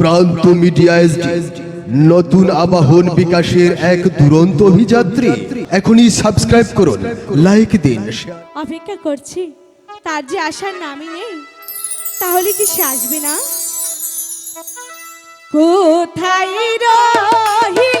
প্রান্ত media SD, নতুন আবাহন বিকাশের এক দুরন্ত অভিযাত্রী। এখনই সাবস্ক্রাইব করুন লাইক দিন। অপেক্ষা করছি, তার যে আসার নামই নেই, তাহলে কি সে আসবে না? কোথায় রহি